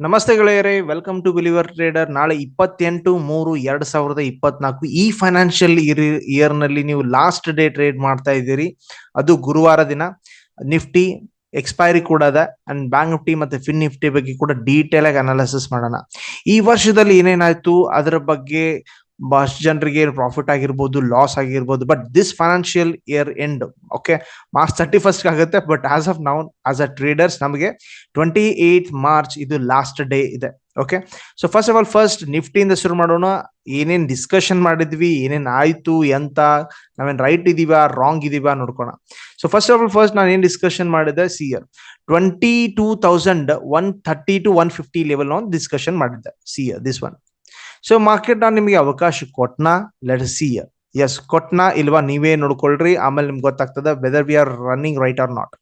ನಮಸ್ತೆ ಗೆಳೆಯರೇ welcome to believer trader ನಾಳೆ ಇಪ್ಪತ್ತೆಂಟು ಮೂರು ಎರಡ್ ಸಾವಿರದ ಇಪ್ಪತ್ನಾಲ್ಕು ಈ ಫೈನಾನ್ಷಿಯಲ್ ಇಯರ್ನಲ್ಲಿ ನೀವು ಲಾಸ್ಟ್ ಡೇ ಟ್ರೇಡ್ ಮಾಡ್ತಾ ಇದ್ದೀರಿ. ಅದು ಗುರುವಾರ ದಿನ. ನಿಫ್ಟಿ ಎಕ್ಸ್ಪೈರಿ ಕೂಡ ಅದ. ಅಂಡ್ ಬ್ಯಾಂಕ್ ನಿಫ್ಟಿ ಮತ್ತೆ ಫಿನ್ ನಿಫ್ಟಿ ಬಗ್ಗೆ ಕೂಡ ಡೀಟೇಲ್ ಆಗಿ ಅನಾಲಿಸಿಸ್ ಮಾಡೋಣ. ಈ ವರ್ಷದಲ್ಲಿ ಏನೇನಾಯ್ತು? ಅದರ ಬಗ್ಗೆ ಬಹಳಷ್ಟು ಜನರಿಗೆ ಪ್ರಾಫಿಟ್ ಆಗಿರ್ಬೋದು ಲಾಸ್ ಆಗಿರ್ಬೋದು but this financial year end okay March thirty first ಆಗುತ್ತೆ but as of now as a traders ನಮಗೆ ಟ್ವೆಂಟಿ ಏಟ್ ಮಾರ್ಚ್ ಇದು ಲಾಸ್ಟ್ ಡೇ ಇದೆ okay so first of all first ನಿಫ್ಟಿಯಿಂದ ಶುರು ಮಾಡೋಣ. ಏನೇನು ಡಿಸ್ಕಷನ್ ಮಾಡಿದ್ವಿ, ಏನೇನು ಆಯ್ತು, ಎಂತ, ನಾವೇನ್ ರೈಟ್ ಇದೀವ ರಾಂಗ್ ಇದೀವಾ ನೋಡ್ಕೋಣ. So first of all first ನಾನು ಏನ್ ಡಿಸ್ಕಷನ್ ಮಾಡಿದೆ? See here twenty two thousand one thirty to one fifty level discussion ಮಾಡಿದ್ದೆ. See here this one so market ನಾನು ನಿಮಗೆ ಅವಕಾಶ ಕೊಟ್ನಾ? ಲೆಟ್ ಸಿ ಎಸ್ ಕೊಟ್ನಾ ಇಲ್ವಾ? ನೀವೇ ನೋಡ್ಕೊಳ್ರಿ. ಆಮೇಲೆ ನಿಮ್ಗೆ ಗೊತ್ತಾಗ್ತದೆ whether we are running right or not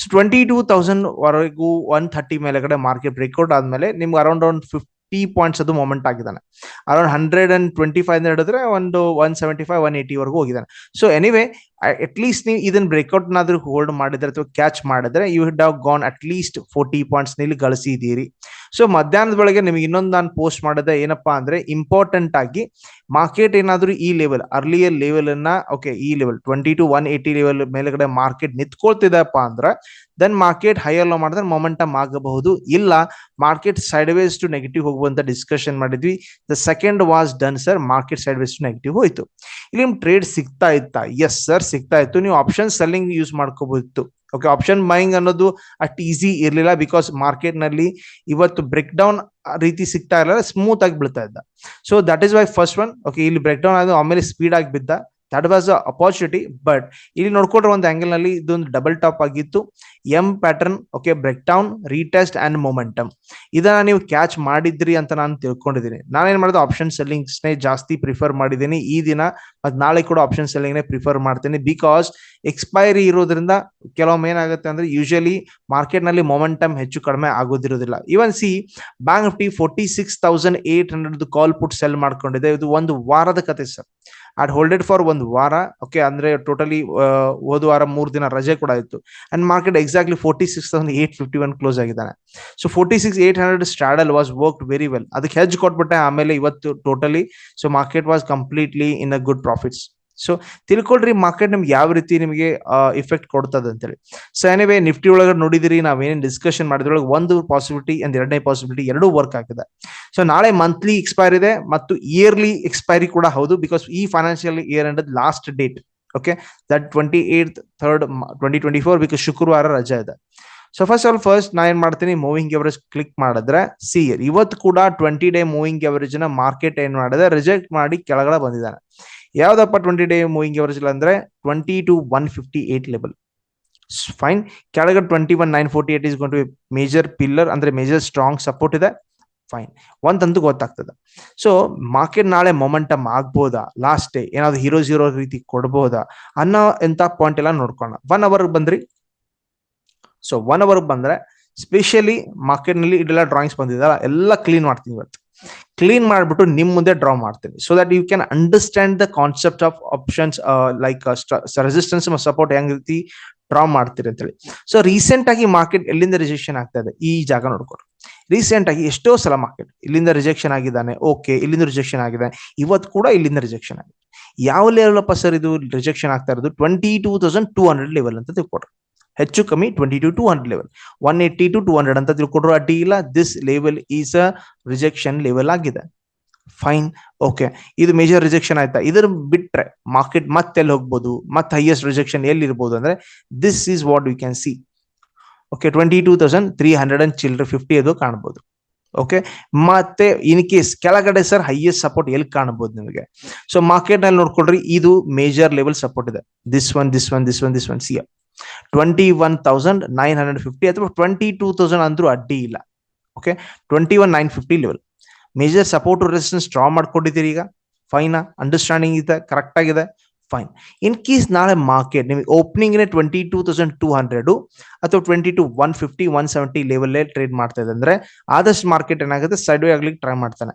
so twenty two thousand ವರೆಗೂ ಒನ್ ಥರ್ಟಿ ಮೇಲೆಗಡೆ ಮಾರ್ಕೆಟ್ ಬ್ರೇಕ್ಔಟ್ ಆದ್ಮೇಲೆ ನಿಮ್ಗೆ ಅರೌಂಡ್ ಒಂದು ಫಿಫ್ಟಿ ಪಾಯಿಂಟ್ಸ್ ಅದು ಮೊಮೆಂಟ್ ಆಗಿದ್ದಾನೆ. Around hundred and twenty five ಹಿಡಿದ್ರೆ ಒಂದು ಒನ್ ಸೆವೆಂಟಿ ಫೈವ್ ಒನ್ ಏಯ್ಟಿವರೆಗೂ ಹೋಗಿದ್ದಾನೆ. ಸೊ ಎನಿವೇ ಅಟ್ ಲೀಸ್ಟ್ ನೀವು ಇದನ್ನ ಬ್ರೇಕ್ಔಟ್ ನಾದ್ರೂ ಹೋಲ್ಡ್ ಮಾಡಿದ್ರೆ ಅಥವಾ ಕ್ಯಾಚ್ ಮಾಡಿದ್ರೆ you had have gone at least forty ಪಾಯಿಂಟ್ಸ್ನಲ್ಲಿ ಗಳಿಸಿದ್ದೀರಿ. ಸೊ ಮಧ್ಯಾಹ್ನದ ಬೆಳಗ್ಗೆ ನಿಮಗೆ ಇನ್ನೊಂದು ನಾನು ಪೋಸ್ಟ್ ಮಾಡಿದೆ ಏನಪ್ಪಾ ಅಂದ್ರೆ ಇಂಪಾರ್ಟೆಂಟ್ ಆಗಿ ಮಾರ್ಕೆಟ್ ಏನಾದ್ರೂ ಈ ಲೆವೆಲ್ ಅರ್ಲಿಯರ್ ಲೆವೆಲ್ ಅನ್ನ ಓಕೆ ಈ level twenty two one eighty level ಮೇಲ್ಗಡೆ ಮಾರ್ಕೆಟ್ ನಿಂತ್ಕೊಳ್ತಿದೆಪ್ಪ ಅಂದ್ರೆ ದೆನ್ ಮಾರ್ಕೆಟ್ ಹೈಯರ್ ಮಾಡಿದ್ರೆ ಮೊಮೆಂಟಮ್ ಆಗಬಹುದು. ಇಲ್ಲ market sideways to negative ಹೋಗುವಂತ ಡಿಸ್ಕಷನ್ ಮಾಡಿದ್ವಿ. The second was done sir market sideways to negative ಹೋಯ್ತು. ಇಲ್ಲಿ ನಿಮ್ ಟ್ರೇಡ್ ಸಿಗ್ತಾ ಇತ್ತ? ಎಸ್ ಸರ್ ಸಿಗ್ತಾ ಇತ್ತು. ನೀವು ಆಪ್ಷನ್ ಸೆಲ್ಲಿಂಗ್ ಯೂಸ್ ಮಾಡ್ಕೋಬಹುದು ಓಕೆ ಆಪ್ಷನ್ ಬೈಯಿಂಗ್ ಅನ್ನೋದು ಅಟ್ ಈಸಿ ಇರಲಿಲ್ಲ ಬಿಕಾಸ್ ಮಾರ್ಕೆಟ್ನಲ್ಲಿ ಇವತ್ತು ಬ್ರೇಕ್ ಡೌನ್ ರೀತಿ ಸಿಗ್ತಾ ಇರಲಿಲ್ಲ ಸ್ಮೂತ್ ಆಗಿ ಬೀಳ್ತಾ ಇದ್ದ. So that is why first one okay ಇಲ್ಲಿ ಬ್ರೇಕ್ ಡೌನ್ ಆದ ಆಮೇಲೆ ಸ್ಪೀಡ್ ಆಗಿ ಬಿದ್ದ. That was a opportunity but ಇಲ್ಲಿ ನೋಡ್ಕೊಂಡ್ರೆ ಒಂದು ಆಂಗಲ್ನಲ್ಲಿ ಇದೊಂದು ಡಬಲ್ ಟಾಪ್ ಆಗಿತ್ತು. M pattern okay break down retest and momentum ಇದನ್ನ ನೀವು ಕ್ಯಾಚ್ ಮಾಡಿದ್ರಿ ಅಂತ ನಾನು ತಿಳ್ಕೊಂಡಿದ್ದೀನಿ. ನಾನೇನ್ ಮಾಡಿದೆ? ಆಪ್ಷನ್ ಸೆಲ್ಲಿಂಗ್ಸ್ ನೇ ಜಾಸ್ತಿ ಪ್ರಿಫರ್ ಮಾಡಿದ್ದೀನಿ. ಈ ದಿನ ಮತ್ತೆ ನಾಳೆ ಕೂಡ ಆಪ್ಷನ್ ಸೆಲ್ಲಿಂಗ್ ನೇ ಪ್ರಿಫರ್ ಮಾಡ್ತೀನಿ. ಬಿಕಾಸ್ ಎಕ್ಸ್ಪೈರಿ ಇರೋದ್ರಿಂದ ಕೆಲವೊಮ್ಮೆ ಏನಾಗುತ್ತೆ ಅಂದ್ರೆ ಯೂಶಲಿ ಮಾರ್ಕೆಟ್ನಲ್ಲಿ ಮೊಮೆಂಟಮ್ ಹೆಚ್ಚು ಕಡಿಮೆ ಆಗೋದಿರೋದಿಲ್ಲ. Even see bank Nifty forty six thousand eight hundred call put sell ಮಾಡ್ಕೊಂಡಿದೆ. ಇದು ಒಂದು ವಾರದ ಕತೆ ಸರ್ ಅಟ್ ಹೋಲ್ಡೆಡ್ ಫಾರ್ ಒಂದು ವಾರ ಓಕೆ ಅಂದ್ರೆ ಟೋಟಲಿ ಹೋದ ವಾರ ಮೂರು ದಿನ ರಜೆ ಕೂಡ ಇತ್ತು. And market exactly forty six thousand eight fifty one close ಆಗಿದ್ದಾನೆ. So forty six eight hundred straddle was work very well ಅದಕ್ಕೆ ಹೆಜ್ ಕೊಟ್ಬಿಟ್ಟೆ, ಆಮೇಲೆ ಇವತ್ತು totally so market was completely in a good profits so ತಿಳ್ಕೊಳ್ರಿ market ನಿಮ್ಗೆ ಯಾವ ರೀತಿ ನಿಮಗೆ effect ಕೊಡ್ತದೆ ಅಂತೇಳಿ. ಸೊ ಏನಿವೆ ನಿಫ್ಟಿ ಒಳಗಡೆ ನೋಡಿದಿರಿ, ನಾವೇನೇನು ಡಿಸ್ಕಷನ್ ಮಾಡಿದ್ರೊಳಗೆ ಒಂದು ಪಾಸಿಬಿಲಿಟಿ ಅಂಡ್ ಎರಡನೇ ಪಾಸಿಬಿಲಿಟಿ ಎರಡೂ ವರ್ಕ್ ಆಗಿದೆ. ಸೊ ನಾಳೆ ಮಂತ್ಲಿ ಎಕ್ಸ್ಪೈರ್ ಇದೆ ಮತ್ತು ಇಯರ್ಲಿ ಎಕ್ಸ್ಪೈರಿ ಕೂಡ ಹೌದು ಬಿಕಾಸ್ ಈ financial year and last date okay that twenty eight third twenty twenty four because ಶುಕ್ರವಾರ ರಜಾ ಇದೆ. ಸೊ ಫಸ್ಟ್ ಆಲ್ ಫಸ್ಟ್ ನಾ ಏನ್ ಮಾಡ್ತೀನಿ ಮೂವಿಂಗ್ ಎವರೇಜ್ ಕ್ಲಿಕ್ ಮಾಡಿದ್ರೆ ಸಿ ಇಯರ್ ಇವತ್ತು ಕೂಡ ಟ್ವೆಂಟಿ ಡೇ ಮೂವಿಂಗ್ ಎವರೇಜ್ನ ಮಾರ್ಕೆಟ್ ಏನ್ ಮಾಡಿದೆ ರಿಜೆಕ್ಟ್ ಮಾಡಿ ಕೆಳಗಡೆ ಬಂದಿದ್ದಾನೆ. ಯಾವ್ದಪ್ಪ ಟ್ವೆಂಟಿ ಡೇ ಮೂವಿಂಗ್ ಎವರೇಜ್ ಅಂದ್ರೆ twenty two one fifty eight level fine ಕೆಳಗಡೆ twenty one nine forty eight is gone to major pillar ಅಂದ್ರೆ ಮೇಜರ್ ಸ್ಟ್ರಾಂಗ್ ಸಪೋರ್ಟ್ ಇದೆ. ಫೈನ್ ಒಂದಂತೂ ಗೊತ್ತಾಗ್ತದೆ. ಸೊ ಮಾರ್ಕೆಟ್ ನಾಳೆ ಮೊಮೆಂಟಮ್ ಆಗ್ಬೋದಾ? ಲಾಸ್ಟ್ ಡೇ ಏನಾದ್ರು ಹೀರೋ ಜೀರೋ ರೀತಿ ಕೊಡ್ಬೋದಾ? ಅನ್ನೋ ಎಂತ ಪಾಯಿಂಟ್ ಎಲ್ಲ ನೋಡ್ಕೋಣ ಒನ್ ಅವರ್ ಬಂದ್ರಿ? ಸೊ ಒನ್ ಅವರ್ ಬಂದ್ರೆ ಸ್ಪೆಷಲಿ ಮಾರ್ಕೆಟ್ನಲ್ಲಿ ಇದೆಲ್ಲ ಡ್ರಾಯಿಂಗ್ಸ್ ಬಂದಿದಲ್ಲ ಎಲ್ಲ ಕ್ಲೀನ್ ಮಾಡ್ತೀನಿ ಇವತ್ತು. ಕ್ಲೀನ್ ಮಾಡಿಬಿಟ್ಟು ನಿಮ್ ಮುಂದೆ ಡ್ರಾ ಮಾಡ್ತೀನಿ. So that you can understand the concept of options like resistance support ಹೆಂಗ್ ರೀತಿ ಡ್ರಾ ಮಾಡ್ತೀರಿ ಅಂತೇಳಿ. ಸೊ ರೀಸೆಂಟ್ ಆಗಿ ಮಾರ್ಕೆಟ್ ಎಲ್ಲಿಂದ ರಿಜೆಕ್ಷನ್ ಆಗ್ತಾ ಇದೆ? ಈ ಜಾಗ ನೋಡ್ಕೊಂಡು ರೀಸೆಂಟ್ ಆಗಿ ಎಷ್ಟೋ ಸಲ ಮಾರ್ಕೆಟ್ ಇಲ್ಲಿಂದ ರಿಜೆಕ್ಷನ್ ಆಗಿದ್ದಾನೆ ಓಕೆ ಇಲ್ಲಿಂದ ರಿಜೆಕ್ಷನ್ ಆಗಿದೆ. ಇವತ್ತು ಕೂಡ ಇಲ್ಲಿಂದ ರಿಜೆಕ್ಷನ್ ಆಗಿದೆ. ಯಾವ ಲೆವೆಲ್ ಅಪ್ಪ ಸರ್ ಇದು ರಿಜೆಕ್ಷನ್ ಆಗ್ತಾ ಇರೋದು? Twenty two thousand two hundred level ಅಂತ ತಿಳ್ಕೊಡ್ರಿ ಹೆಚ್ಚು ಕಮ್ಮಿ twenty two two hundred level one eighty to two hundred ಅಂತ ತಿಳ್ಕೊಡ್ರು ಅಡ್ಡಿ ಇಲ್ಲ. This level is a rejection level ಆಗಿದೆ. ಫೈನ್ ಓಕೆ ಇದು ಮೇಜರ್ ರಿಜೆಕ್ಷನ್ ಆಯ್ತಾ? ಇದ್ರ ಬಿಟ್ರೆ ಮಾರ್ಕೆಟ್ ಮತ್ತೆ ಹೋಗ್ಬೋದು? ಮತ್ತೆ ಹೈಯೆಸ್ಟ್ ರಿಜೆಕ್ಷನ್ ಎಲ್ಲಿ ಇರ್ಬೋದು ಅಂದ್ರೆ this is what you can see okay twenty two thousand three hundred and ಚಿಲ್ಡ್ರ fifty ಅದು ಕಾಣ್ಬೋದು. ಓಕೆ ಮತ್ತೆ ಇನ್ ಕೇಸ್ ಕೆಳಗಡೆ ಸರ್ ಹೈಯೆಸ್ಟ್ ಸಪೋರ್ಟ್ ಎಲ್ಲಿ ಕಾಣಬಹುದು ನಿಮಗೆ? ಸೊ ಮಾರ್ಕೆಟ್ನಲ್ಲಿ ನೋಡ್ಕೊಳ್ರಿ, ಇದು ಮೇಜರ್ ಲೆವೆಲ್ ಸಪೋರ್ಟ್ ಇದೆ. This one this one this one this one see twenty one thousand nine hundred fifty ಅಥವಾ ಟ್ವೆಂಟಿ ಟೂ ತೌಸಂಡ್ ಅಂದ್ರೂ ಅಡ್ಡಿ ಇಲ್ಲ. Okay twenty one nine fifty level major support resistance draw ಮಾಡ್ಕೊಂಡಿದ್ದೀರಿ ಈಗ? Fine understanding ಇದೆ? Correct ಆಗಿದೆ? Fine in case ನಾಳೆ market ನಿಮಗೆ opening twenty two thousand two hundred ಅಥವಾ twenty two one fifty one seventy ಲೆವೆಲ್ಲೇ trade ಮಾಡ್ತಾ ಇದೆ ಅಂದ್ರೆ ಆದಷ್ಟು ಮಾರ್ಕೆಟ್ ಏನಾಗುತ್ತೆ? ಸೈಡ್ ವೇ ಆಗ್ಲಿಕ್ಕೆ ಟ್ರೈ ಮಾಡ್ತಾನೆ.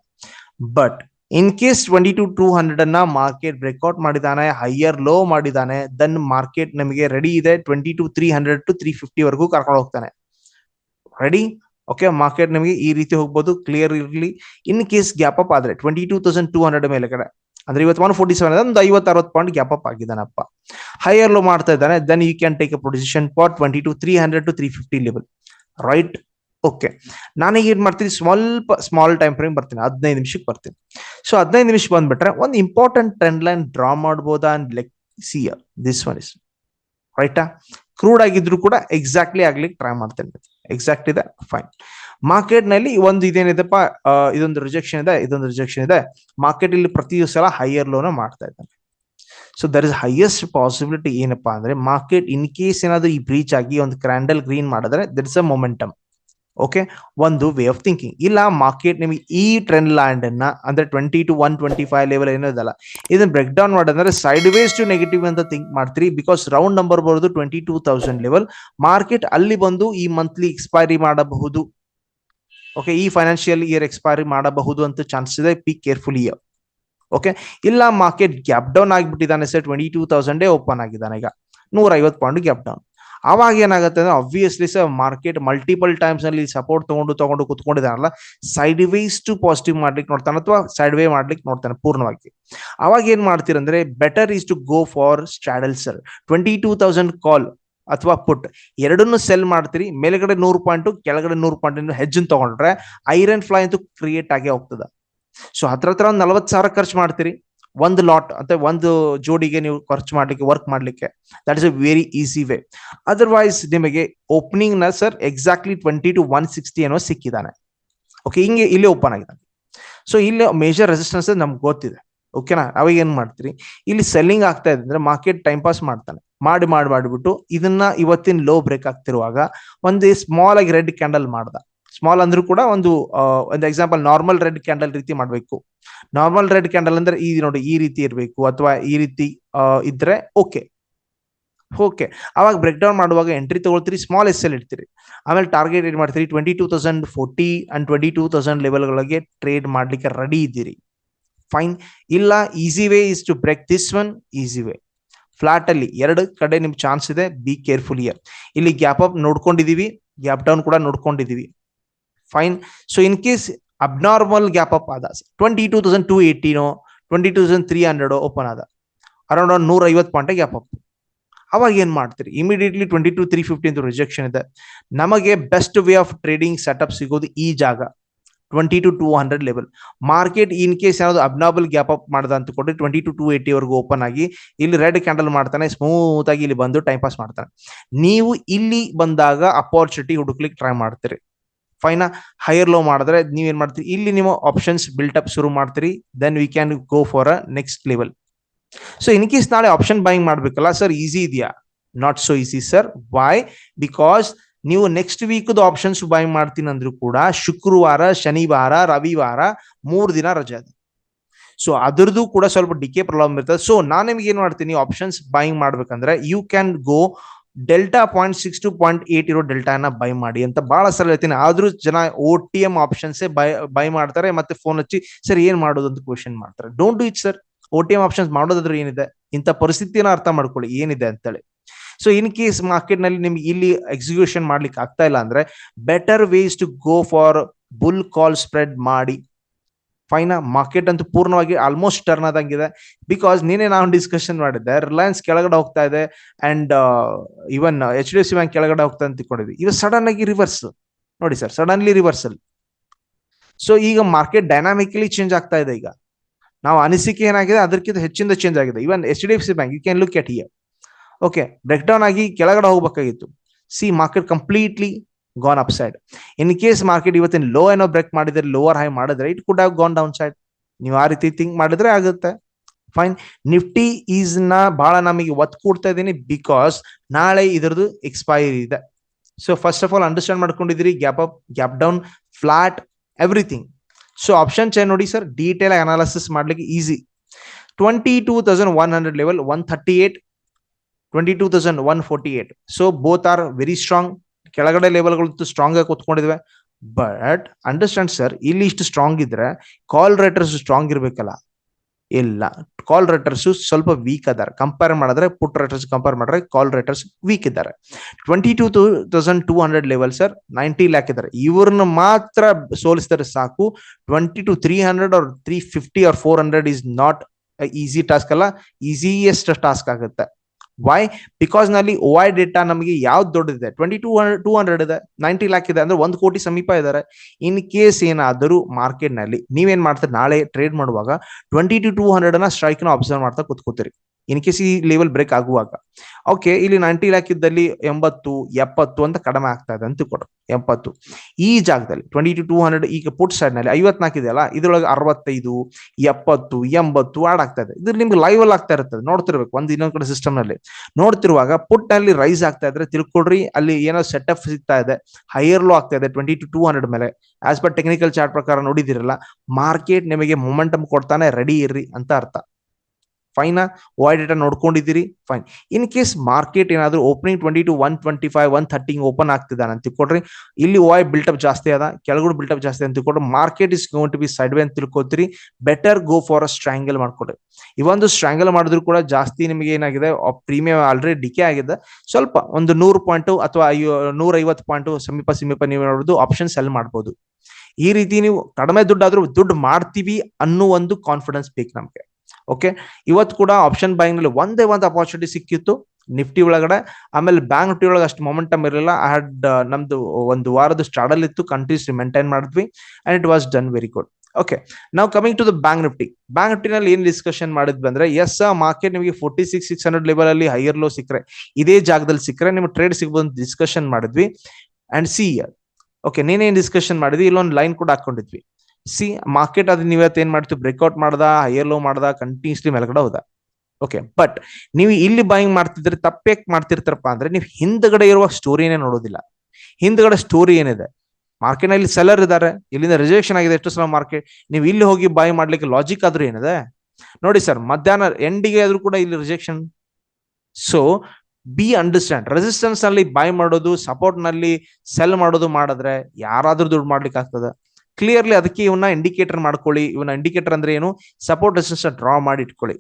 But in case twenty two two hundred ಅನ್ನ ಮಾರ್ಕೆಟ್ ಬ್ರೇಕ್ಔಟ್ ಮಾಡಿದಾನೆ ಹೈಯರ್ ಲೋ ಮಾಡಿದಾನೆ ದೆನ್ ಮಾರ್ಕೆಟ್ ನಮಗೆ ರೆಡಿ ಇದೆ twenty two three hundred to three fifty ವರೆಗೂ ಕರ್ಕೊಂಡು ಹೋಗ್ತಾನೆ. ರೆಡಿ ಓಕೆ ಮಾರ್ಕೆಟ್ ನಿಮಗೆ ಈ ರೀತಿ ಹೋಗ್ಬೋದು ಕ್ಲಿಯರ್ ಇರಲಿ. ಇನ್ ಕೇಸ್ ಗ್ಯಾಪ್ ಅಪ್ ಆದ್ರೆ twenty two thousand two hundred ಮೇಲೆ ಕಡೆ ಅಂದ್ರೆ ಇವತ್ತು ಒನ್ ಫೋರ್ಟಿ ಸೆವೆನ್ ಒಂದು ಐವತ್ತು ಅರವತ್ತು ಪಾಯಿಂಟ್ ಗ್ಯಾಪ್ ಅಪ್ ಆಗಿದ್ದಾನಪ್ಪ. ಹೈಯರ್ ಲೋ ಮಾಡ್ತಾ ಇದ್ದಾನೆ then you can take a position for twenty two three hundred to three fifty level right okay ನಾನೀಗ ಏನ್ ಮಾಡ್ತೀನಿ, ಸ್ವಲ್ಪ ಸ್ಮಾಲ್ ಟೈಮ್ ಫ್ರೇಮ್ ಬರ್ತೀನಿ, ಹದಿನೈದು ನಿಮಿಷಕ್ಕೆ ಬರ್ತೀನಿ. ಸೊ ಹದಿನೈದು ನಿಮಿಷ ಬಂದ್ಬಿಟ್ರೆ ಒಂದು ಇಂಪಾರ್ಟೆಂಟ್ ಟ್ರೆಂಡ್ ಲೈನ್ ಡ್ರಾ ಮಾಡ್ಬೋದಾ and like see this one is ರೈಟಾ ಕ್ರೂಡ್ ಆಗಿದ್ರು ಕೂಡ ಎಕ್ಸಾಕ್ಟ್ಲಿ ಆಗ್ಲಿಕ್ಕೆ ಟ್ರೈ ಮಾಡ್ತೇನೆ. ಎಕ್ಸಾಕ್ಟ್ ಇದೆ ಫೈನ್ ಮಾರ್ಕೆಟ್ನಲ್ಲಿ ಒಂದು ಇದೇನಿದೆಪ್ಪ ಇದೊಂದು ರಿಜೆಕ್ಷನ್ ಇದೆ, ಇದೊಂದು ರಿಜೆಕ್ಷನ್ ಇದೆ. ಮಾರ್ಕೆಟ್ ಇಲ್ಲಿ ಪ್ರತಿ ಸಲ ಹೈಯರ್ ಲೋನ ಮಾಡ್ತಾ ಇದ್ದಾನೆ. So there is highest possibility ಏನಪ್ಪಾ ಅಂದ್ರೆ ಮಾರ್ಕೆಟ್ ಇನ್ ಕೇಸ್ ಏನಾದ್ರು ಈ ಬ್ರೀಚ್ ಆಗಿ ಒಂದು ಕ್ರ್ಯಾಂಡಲ್ ಗ್ರೀನ್ ಮಾಡಿದ್ರೆ there is a momentum okay ಒಂದು ವೇ ಆಫ್ ಥಿಂಕಿಂಗ್ ಇಲ್ಲ ಮಾರ್ಕೆಟ್ ನಿಮಗೆ ಈ ಟ್ರೆಂಡ್ ಲ್ಯಾಂಡ್ ಅನ್ನ ಅಂದ್ರೆ twenty two one twenty five level ಏನೋದಲ್ಲ ಇದನ್ನ ಬ್ರೇಕ್ ಡೌನ್ ಮಾಡಿದ್ರೆ ಸೈಡ್ ವೇಸ್ ಟು ನೆಗೆಟಿವ್ ಅಂತ ಥಿಂಕ್ ಮಾಡ್ತೀರಿ. ಬಿಕಾಸ್ ರೌಂಡ್ ನಂಬರ್ ಬರೋದು twenty two thousand level market ಅಲ್ಲಿ ಬಂದು ಈ ಮಂತ್ಲಿ ಎಕ್ಸ್ಪೈರಿ ಮಾಡಬಹುದು. ಓಕೆ ಈ ಫೈನಾನ್ಷಿಯಲ್ ಇಯರ್ ಎಕ್ಸ್ಪೈರಿ ಮಾಡಬಹುದು ಅಂತ ಚಾನ್ಸ್ ಇದೆ. ಪಿ ಕೇರ್ಫುಲ್ ಇಯರ್ ಓಕೆ ಇಲ್ಲ ಮಾರ್ಕೆಟ್ ಗ್ಯಾಪ್ ಡೌನ್ ಆಗಿಬಿಟ್ಟಿದ್ದಾನೆ ಸರ್. ಟ್ವೆಂಟಿ ಟೂ ತೌಸಂಡೇ ಓಪನ್ ಆಗಿದ್ದಾನೆ ಈಗ. ನೂರ ಐವತ್ತು ಪಾಯಿಂಟ್ ಗ್ಯಾಪ್ ಡೌನ್ ಅವಾಗ ಏನಾಗುತ್ತೆ ಅಂದ್ರೆ ಅಬ್ವಿಯಸ್ಲಿ ಸರ್ ಮಾರ್ಕೆಟ್ ಮಲ್ಟಿಪಲ್ ಟೈಮ್ಸ್ನಲ್ಲಿ ಸಪೋರ್ಟ್ ತಗೊಂಡು ತಗೊಂಡು ಕುತ್ಕೊಂಡಿದಾರಲ್ಲ ಸೈಡ್ ವೇಸ್ ಟು ಪಾಸಿಟಿವ್ ಮಾಡ್ಲಿಕ್ಕೆ ನೋಡ್ತಾನೆ ಅಥವಾ ಸೈಡ್ ವೇ ಮಾಡ್ಲಿಕ್ಕೆ ನೋಡ್ತಾನೆ ಪೂರ್ಣವಾಗಿ. ಅವಾಗ ಏನ್ ಮಾಡ್ತೀರಂದ್ರೆ better is to go for straddle sir twenty two thousand call ಅಥವಾ ಪುಟ್ ಎರಡನ್ನು ಸೆಲ್ ಮಾಡ್ತೀರಿ, ಮೇಲ್ಗಡೆ ನೂರು ಪಾಯಿಂಟ್ ಕೆಳಗಡೆ ನೂರು ಪಾಯಿಂಟ್ ಹೆಜ್ಜನ್ ತಗೊಂಡ್ರೆ ಐರನ್ ಫ್ಲೈ ಅಂತೂ ಕ್ರಿಯೇಟ್ ಆಗೇ ಹೋಗ್ತದ. ಸೊ ಹತ್ರ ಹತ್ರ ಒಂದು ನಲವತ್ತು ಸಾವಿರ ಖರ್ಚು ಮಾಡ್ತೀರಿ. ಒಂದು ಲಾಟ್ ಅಥವಾ ಒಂದು ಜೋಡಿಗೆ ನೀವು ಖರ್ಚು ಮಾಡ್ಲಿಕ್ಕೆ ವರ್ಕ್ ಮಾಡ್ಲಿಕ್ಕೆ that is a very easy way otherwise ನಿಮಗೆ ಓಪನಿಂಗ್ನ sir exactly twenty two one sixty ಏನೋ ಸಿಕ್ಕಿದ್ದಾನೆ. ಓಕೆ ಹಿಂಗೆ ಇಲ್ಲೇ ಓಪನ್ ಆಗಿದ್ದಾನೆ. ಸೊ ಇಲ್ಲಿ ಮೇಜರ್ ರೆಸಿಸ್ಟೆನ್ಸ್ ನಮ್ಗೆ ಗೊತ್ತಿದೆ. ಓಕೆನಾ ಅವಾಗ ಏನ್ ಮಾಡ್ತೀರಿ? ಇಲ್ಲಿ ಸೆಲ್ಲಿಂಗ್ ಆಗ್ತಾ ಇದೆ ಅಂದ್ರೆ ಮಾರ್ಕೆಟ್ ಟೈಮ್ ಪಾಸ್ ಮಾಡ್ತಾನೆ. ಮಾಡಿ ಮಾಡಿ, ಮಾಡಿಬಿಟ್ಟು ಇದನ್ನ ಇವತ್ತಿನ ಲೋ ಬ್ರೇಕ್ ಆಗ್ತಿರುವಾಗ ಒಂದು ಸ್ಮಾಲ್ ಆಗಿ ರೆಡ್ ಕ್ಯಾಂಡಲ್ ಮಾಡ್ದ. ಸ್ಮಾಲ್ ಅಂದ್ರೂ ಕೂಡ ಒಂದು ಒಂದು ಎಕ್ಸಾಂಪಲ್ ನಾರ್ಮಲ್ ರೆಡ್ ಕ್ಯಾಂಡಲ್ ರೀತಿ ಮಾಡಬೇಕು. ನಾರ್ಮಲ್ ರೆಡ್ ಕ್ಯಾಂಡಲ್ ಅಂದ್ರೆ ಈ ನೋಡಿ, ಈ ರೀತಿ ಇರಬೇಕು ಅಥವಾ ಈ ರೀತಿ ಇದ್ರೆ ಓಕೆ ಓಕೆ ಅವಾಗ ಬ್ರೇಕ್ ಡೌನ್ ಮಾಡುವಾಗ ಎಂಟ್ರಿ ತಗೊಳ್ತೀರಿ ಸ್ಮಾಲ್ ಎಸ್ ಎಲ್ ಇಡ್ತೀರಿ. ಆಮೇಲೆ ಟಾರ್ಗೆಟ್ ಏನ್ ಮಾಡ್ತೀರಿ twenty two thousand forty and twenty two thousand ಲೆವೆಲ್ಗಳಿಗೆ trade ಮಾಡ್ಲಿಕ್ಕೆ ರೆಡಿ ಇದ್ದೀರಿ. ಫೈನ್ ಇಲ್ಲ easy way is to break this one easy way flat ಅಲ್ಲಿ ಎರಡು ಕಡೆ ನಿಮ್ ಚಾನ್ಸ್ ಇದೆ ಬಿ ಕೇರ್ಫುಲ್ ಇಯರ್ ಇಲ್ಲಿ ಗ್ಯಾಪ್ ಅಪ್ ನೋಡ್ಕೊಂಡಿದೀವಿ ಗ್ಯಾಪ್ ಡೌನ್ ಕೂಡ ನೋಡ್ಕೊಂಡಿದೀವಿ twenty two thousand two ಏಯ್ಟೀನೋ twenty two thousand three hundred open ಆದ ಅರೌಂಡ್ ಒಂದು ನೂರ ಐವತ್ತು ಪಾಯಿಂಟ್ ಗ್ಯಾಪ್ ಅಪ್ ಅವಾಗ ಏನು ಮಾಡ್ತೀರಿ? Immediately twenty two three fifty rejection ಇದೆ. ನಮಗೆ best way of trading setup ಸಿಗೋದು ಈ ಜಾಗ twenty two two hundred level market in case ಯಾವುದು ಅಬ್ನಾಬಲ್ ಗ್ಯಾಪ್ ಅಪ್ ಮಾಡ್ದ ಅಂತ ಕೊಟ್ಟರೆ ಟ್ವೆಂಟಿ ಟು ಟೂ ಏಯ್ಟಿ ವರೆಗೂ ಓಪನ್ ಆಗಿ ಇಲ್ಲಿ ರೆಡ್ ಕ್ಯಾಂಡಲ್ ಮಾಡ್ತಾನೆ ಸ್ಮೂತ್ ಆಗಿ ಇಲ್ಲಿ ಬಂದು ಟೈಮ್ ಪಾಸ್ ಮಾಡ್ತಾನೆ. ನೀವು ಇಲ್ಲಿ ಬಂದಾಗ ಅಪೋರ್ಚುನಿಟಿ ಹುಡುಕ್ಲಿಕ್ಕೆ ಟ್ರೈ ಮಾಡ್ತೀರಿ. ಫೈನಾ ಹೈಯರ್ ಲೋ ಮಾಡಿದ್ರೆ ನೀವೇನ್ ಮಾಡ್ತೀರಿ? ಇಲ್ಲಿ ನೀವು ಆಪ್ಷನ್ಸ್ ಬಿಲ್ಟ್ ಅಪ್ ಶುರು ಮಾಡ್ತೀರಿ. Then we can go for a next level so in case ನಾಳೆ ಆಪ್ಷನ್ ಬೈಯಿಂಗ್ ಮಾಡ್ಬೇಕಲ್ಲ ಸರ್ ಈಸಿ ಇದೆಯಾ? Not so easy sir why because ನೀವು ನೆಕ್ಸ್ಟ್ ವೀಕ್ದು ಆಪ್ಷನ್ಸ್ ಬೈ ಮಾಡ್ತೀನಿ ಅಂದ್ರೂ ಕೂಡ ಶುಕ್ರವಾರ, ಶನಿವಾರ, ರವಿವಾರ ಮೂರು ದಿನ ರಜೆ ಇದೆ ಸೊ ಅದ್ರದ್ದು ಕೂಡ ಸ್ವಲ್ಪ ಡಿಕೆ ಪ್ರಾಬ್ಲಮ್ ಇರ್ತದೆ. ಸೊ ನಾನು ನಿಮ್ಗೆ ಏನ್ ಮಾಡ್ತೀನಿ? ಆಪ್ಷನ್ಸ್ ಬೈಯಿಂಗ್ ಮಾಡ್ಬೇಕಂದ್ರೆ you can go delta point six to point eight ಇರೋ ಡೆಲ್ಟಾನ ಬೈ ಮಾಡಿ ಅಂತ ಬಹಳ ಸಲ ಹೇಳ್ತೀನಿ. ಆದ್ರೂ ಜನ O T M options buy buy ಮಾಡ್ತಾರೆ ಮತ್ತೆ ಫೋನ್ ಹಚ್ಚಿ, ಸರ್, ಏನ್ ಮಾಡೋದು? ಅಂತ ಕ್ವಶನ್ ಮಾಡ್ತಾರೆ. Don't do it sir O T M options ಮಾಡೋದಾದ್ರೂ ಏನಿದೆ? ಇಂಥ ಪರಿಸ್ಥಿತಿನ ಅರ್ಥ ಮಾಡ್ಕೊಳ್ಳಿ. ಏನಿದೆ ಅಂತೇಳಿ. ಸೊ ಇನ್ ಕೇಸ್ ಮಾರ್ಕೆಟ್ನಲ್ಲಿ ನಿಮ್ಗೆ ಇಲ್ಲಿ ಎಕ್ಸಿಕ್ಯೂಷನ್ ಮಾಡ್ಲಿಕ್ಕೆ ಆಗ್ತಾ ಇಲ್ಲ ಅಂದ್ರೆ better ways to go for bull call spread ಮಾಡಿ. ಫೈನಾ ಮಾರ್ಕೆಟ್ ಅಂತೂ ಪೂರ್ಣವಾಗಿ ಆಲ್ಮೋಸ್ಟ್ ಟರ್ನ್ ಆದಂಗಿದೆ. ಬಿಕಾಸ್ ನೀನೇ ನಾನು ಡಿಸ್ಕಷನ್ ಮಾಡಿದ್ದೆ ರಿಲಯನ್ಸ್ ಕೆಳಗಡೆ ಹೋಗ್ತಾ ಇದೆ and even H D F C bank ಕೆಳಗಡೆ ಹೋಗ್ತಾ ಅಂತ ತಿಳ್ಕೊಂಡಿದ್ವಿ ಇದು ಸಡನ್ ಆಗಿ ರಿವರ್ಸ್ ನೋಡಿ ಸರ್ ಸಡನ್ಲಿ ರಿವರ್ಸಲ್ ಸೊ ಈಗ ಮಾರ್ಕೆಟ್ ಡೈನಾಮಿಕಲಿ ಚೇಂಜ್ ಆಗ್ತಾ ಇದೆ ಈಗ. ನಾವು ಅನಿಸಿಕೆ ಏನಾಗಿದೆ, ಅದಕ್ಕಿಂತ ಹೆಚ್ಚಿಂದ ಚೇಂಜ್ ಆಗಿದೆ. Even H D F C bank you can look at here okay break down ಆಗಿ ಕೆಳಗಡೆ ಹೋಗ್ಬೇಕಾಗಿತ್ತು. See market completely gone up side in case market ಇವತ್ತಿನ ಲೋ ಏನೋ ಬ್ರೇಕ್ ಮಾಡಿದ್ರೆ ಲೋವರ್ ಹೈ ಮಾಡಿದ್ರೆ it could have gone down side ನೀವು ಆ ರೀತಿ ಥಿಂಕ್ ಮಾಡಿದ್ರೆ ಆಗುತ್ತೆ. ಫೈನ್ ನಿಫ್ಟಿ ಈಸ್ನ ಬಹಳ ನಮಗೆ ಒತ್ತು ಕೊಡ್ತಾ ಇದ್ದೀನಿ ಬಿಕಾಸ್ ನಾಳೆ ಇದರದ್ದು ಎಕ್ಸ್ಪೈರಿ ಇದೆ. So first of all understand ಮಾಡ್ಕೊಂಡಿದ್ದೀರಿ gap up gap down flat everything so option chain ನೋಡಿ ಸರ್ ಡೀಟೇಲ್ ಅನಾಲಿಸಿಸ್ ಮಾಡ್ಲಿಕ್ಕೆ easy twenty two thousand one hundred level one thirty eight twenty two thousand one forty eight so both are very strong ಕೆಳಗಡೆ ಲೆವೆಲ್ಗಳು strong ಆಗಿ ಕೂತ್ಕೊಂಡಿದ್ವಿ. But understand sir ಇಲ್ಲಿ ಇಷ್ಟು strong ಇದ್ರೆ ಕಾಲ್ writers strong ಇರ್ಬೇಕಲ್ಲ. ಇಲ್ಲ call writers ಸ್ವಲ್ಪ ವೀಕ್ ಅದಾರೆ. ಕಂಪೇರ್ ಮಾಡಿದ್ರೆ ಪುಟ್ ರೈಟರ್ಸ್ ಕಂಪೇರ್ ಮಾಡಿದ್ರೆ ಕಾಲ್ ರೈಟರ್ಸ್ ವೀಕ್ ಇದ್ದಾರೆ. Twenty two thousand two hundred level sir ninety lakh ಇದ್ದಾರೆ. ಇವ್ರನ್ನ ಮಾತ್ರ ಸೋಲಿಸಿದ್ರೆ ಸಾಕು. Twenty two three hundred or three fifty or four hundred is not easy task ಅಲ್ಲ ಈಸಿಯೆಸ್ಟ್ ಟಾಸ್ಕ್ ಆಗುತ್ತೆ. Why ಬಿಕಾಸ್ನಲ್ಲಿ ಓ ಐ ಡೇಟಾ ನಮಗೆ ಯಾವ್ದು ದೊಡ್ಡದಿದೆ twenty two hundred two hundred ಇದೆ ನೈಂಟಿ ಲ್ಯಾಕ್ ಇದೆ ಅಂದ್ರೆ ಒಂದು ಕೋಟಿ ಸಮೀಪ ಇದ್ದಾರೆ ಇನ್ ಕೇಸ್ ಏನಾದರೂ ಮಾರ್ಕೆಟ್ನಲ್ಲಿ ನೀವೇನ್ ಮಾಡ್ತೀರಿ? ನಾಳೆ ಟ್ರೇಡ್ ಮಾಡುವಾಗ ಟ್ವೆಂಟಿ ಟು ಟೂ ಹಂಡ್ರೆಡ್ನ ಸ್ಟ್ರೈಕ್ನ ಅಬ್ಸರ್ವ್ ಮಾಡ್ತಾ ಕೂತ್ಕೋತೀರಿ. ಇನ್ ಕೇಸ್ ಈ ಲೆವೆಲ್ ಬ್ರೇಕ್ ಆಗುವಾಗ. ಓಕೆ ಇಲ್ಲಿ ನೈಂಟಿ ಲ್ಯಾಕ್ ಇದ್ದಲ್ಲಿ ಎಂಬತ್ತು, ಎಪ್ಪತ್ತು ಅಂತ ಕಡಿಮೆ ಆಗ್ತಾ ಇದೆ ಅಂತ ಕೊಡು ಎಪ್ಪತ್ತು ಈ ಜಾಗದಲ್ಲಿ ಟ್ವೆಂಟಿ ಟು ಟೂ ಹಂಡ್ರೆಡ್ ಈಗ ಪುಟ್ ಸೈಡ್ನಲ್ಲಿ ಐವತ್ನಾಲ್ಕು ಇದೆಯಲ್ಲ, ಇದ್ರೊಳಗೆ ಅರವತ್ತೈದು, ಎಪ್ಪತ್ತು, ಎಂಬತ್ತು ಆಡ್ ಆಗ್ತಾ ಇದೆ. ಇದು ನಿಮ್ಗೆ ಲೈವ್ ಅಲ್ಲಿ ಆಗ್ತಾ ಇರ್ತದೆ ನೋಡ್ತಿರ್ಬೇಕು, ಒಂದು ಇನ್ನೊಂದ್ ಕಡೆ ಸಿಸ್ಟಮ್ನಲ್ಲಿ. ನೋಡ್ತಿರುವಾಗ ಪುಟ್ನಲ್ಲಿ ರೈಸ್ ಆಗ್ತಾ ಇದ್ರೆ ತಿಳ್ಕೊಡ್ರಿ, ಅಲ್ಲಿ ಏನೋ ಸೆಟಪ್ ಸಿಗ್ತಾ ಇದೆ. ಹೈಯರ್ ಲೋ ಆಗ್ತಾ ಇದೆ ಟ್ವೆಂಟಿ ಟು ಟೂ ಹಂಡ್ರೆಡ್ ಮೇಲೆ. ಆಸ್ ಪರ್ ಟೆಕ್ನಿಕಲ್ ಚಾರ್ಟ್ ಪ್ರಕಾರ ನೋಡಿದಿರಲ್ಲ ಮಾರ್ಕೆಟ್ ನಿಮಗೆ ಮೊಮೆಂಟಮ್ ಕೊಡ್ತಾನೆ ರೆಡಿ ಇರ್ರಿ ಅಂತ ಅರ್ಥ. ಫೈನಾ ವಾಯ್ ಡೇಟಾ ನೋಡ್ಕೊಂಡಿದ್ದೀರಿ? ಫೈನ್ ಇನ್ ಕೇಸ್ ಮಾರ್ಕೆಟ್ ಏನಾದ್ರು opening twenty two one twenty five one thirty open ಆಗ್ತಿದ್ದಾನೆ ಅಂತ ತಿಳ್ಕೊಡ್ರಿ ಇಲ್ಲಿ ವಾಯ್ ಬಿಲ್ಟಪ್ ಜಾಸ್ತಿ ಅದ, ಕೆಳಗಡೆ ಬಿಲ್ಟಪ್ ಜಾಸ್ತಿ ಅಂತ ತಿಳ್ಕೊಡ್ರಿ market is gone to be sideway ಅಂತ ತಿಳ್ಕೊತೀರಿ ಬೆಟರ್ ಗೋ ಫಾರ್ ಅ ಸ್ಟ್ರಾಂಗಲ್ ಮಾಡ್ಕೊಡ್ರಿ ಇವೊಂದು ಸ್ಟ್ರಾಂಗಲ್ ಮಾಡಿದ್ರು ಕೂಡ ಜಾಸ್ತಿ ನಿಮಗೆ ಏನಾಗಿದೆ? ಪ್ರೀಮಿಯಂ ಆಲ್ರೆಡಿ ಡಿಕೆ ಆಗಿದೆ. ಸ್ವಲ್ಪ ಒಂದು ನೂರು ಪಾಯಿಂಟ್ ಅಥವಾ ನೂರ ಐವತ್ತು ಪಾಯಿಂಟ್ ಸಮೀಪ ಸಮೀಪ ನೀವು ನೋಡೋದು ಆಪ್ಷನ್ ಸೆಲ್ ಮಾಡ್ಬೋದು. ಈ ರೀತಿ ನೀವು ಕಡಿಮೆ ದುಡ್ಡಾದ್ರೂ ದುಡ್ಡು ಮಾಡ್ತೀವಿ ಅನ್ನೋ ಒಂದು ಕಾನ್ಫಿಡೆನ್ಸ್ ಬೇಕು ನಮ್ಗೆ. ಓಕೆ ಇವತ್ತು ಕೂಡ ಆಪ್ಷನ್ ಬೈಂಗ್ನಲ್ಲಿ ಒಂದೇ ಒಂದು ಅಪಾರ್ಚುನಿಟಿ ಸಿಕ್ಕಿತ್ತು ನಿಫ್ಟಿ ಒಳಗಡೆ. ಆಮೇಲೆ ಬ್ಯಾಂಕ್ ನಿಫ್ಟಿ ಒಳಗೆ ಅಷ್ಟು ಮೊಮೆಂಟಮ್ ಇರಲಿಲ್ಲ. ಐ ಹ್ಯಾಡ್ ನಮ್ದು ಒಂದು ವಾರದ ಸ್ಟ್ರಾಡಲ್ ಇತ್ತು ಕಂಟಿನ್ಯೂಸ್ ಮೇಂಟೈನ್ ಮಾಡಿದ್ವಿ and it was done very good okay ನಾವು coming to the bank Nifty bank ನಿಫ್ಟಿನಲ್ಲಿ ಏನ್ ಡಿಸ್ಕಷನ್ ಮಾಡಿದ್ವಿ ಅಂದ್ರೆ ಎಸ್ ಮಾರ್ಕೆಟ್ ನಿಮಗೆ forty six six hundred level ಅಲ್ಲಿ ಹೈಯರ್ ಲೋ ಸಿಕ್ಕರೆ. ಇದೇ ಜಾಗದಲ್ಲಿ ಸಿಕ್ಕರೆ, ನಿಮ್ಗೆ ಟ್ರೇಡ್ ಸಿಗ್ಬೋದು ಡಿಸ್ಕಷನ್ ಮಾಡಿದ್ವಿ. ಅಂಡ್ ಸಿ ಓಕೆ ನೀನೇನ್ ಡಿಸ್ಕಷನ್ ಮಾಡಿದ್ವಿ? ಇಲ್ಲೊಂದು ಲೈನ್ ಕೂಡ ಹಾಕೊಂಡಿದ್ವಿ. ಸಿ ಮಾರ್ಕೆಟ್ ಅದು ನೀವತ್ತು ಏನ್ ಮಾಡ್ತೀವಿ? ಬ್ರೇಕ್ಔಟ್ ಮಾಡ್ದ ಹೈಯರ್ ಲೋ ಮಾಡ್ದ ಕಂಟಿನ್ಯೂಸ್ಲಿ ಮೇಲ್ಗಡೆ ಹೋದ. ಓಕೆ ಬಟ್ ನೀವು ಇಲ್ಲಿ ಬಾಯಿಂಗ್ ಮಾಡ್ತಿದ್ರೆ ತಪ್ಪೇಕ್ ಮಾಡ್ತಿರ್ತಾರಪ್ಪ ಅಂದ್ರೆ, ನೀವು ಹಿಂದ್ಗಡೆ ಇರುವ ಸ್ಟೋರಿನೇ ನೋಡೋದಿಲ್ಲ. ಹಿಂದ್ಗಡೆ ಸ್ಟೋರಿ ಏನಿದೆ? ಮಾರ್ಕೆಟ್ನಲ್ಲಿ ಸೆಲರ್ ಇದ್ದಾರೆ ಇಲ್ಲಿಂದ ರಿಜೆಕ್ಷನ್ ಆಗಿದೆ, ಎಷ್ಟು ಸಲ ಮಾರ್ಕೆಟ್ ನೀವು ಇಲ್ಲಿ ಹೋಗಿ ಬಾಯ್ ಮಾಡ್ಲಿಕ್ಕೆ ಲಾಜಿಕ್ ಆದ್ರೂ ಏನಿದೆ? ನೋಡಿ ಸರ್ ಮಧ್ಯಾಹ್ನ ಎಂಡಿಗೆ ಆದ್ರೂ ಕೂಡ ಇಲ್ಲಿ ರಿಜೆಕ್ಷನ್ ಸೊ ಬಿ ಅಂಡರ್ಸ್ಟ್ಯಾಂಡ್ ರೆಸಿಸ್ಟೆನ್ಸ್ನಲ್ಲಿ ಬಾಯ್ ಮಾಡೋದು ಸಪೋರ್ಟ್ನಲ್ಲಿ ಸೆಲ್ ಮಾಡೋದು ಮಾಡಿದ್ರೆ, ಯಾರಾದ್ರೂ ದುಡ್ಡು ಮಾಡ್ಲಿಕ್ಕೆ ಆಗ್ತದೆ? ಕ್ಲಿಯರ್ಲಿ ಅದಕ್ಕೆ ಇವನ್ನ ಇಂಡಿಕೇಟರ್ ಮಾಡ್ಕೊಳ್ಳಿ. ಇವನ್ನ ಇಂಡಿಕೇಟರ್ ಅಂದ್ರೆ ಏನು? ಸಪೋರ್ಟ್ ಡಿಸ್ಟೆನ್ಸ್ ಡ್ರಾ ಮಾಡಿ ಇಟ್ಕೊಳ್ಳಿ.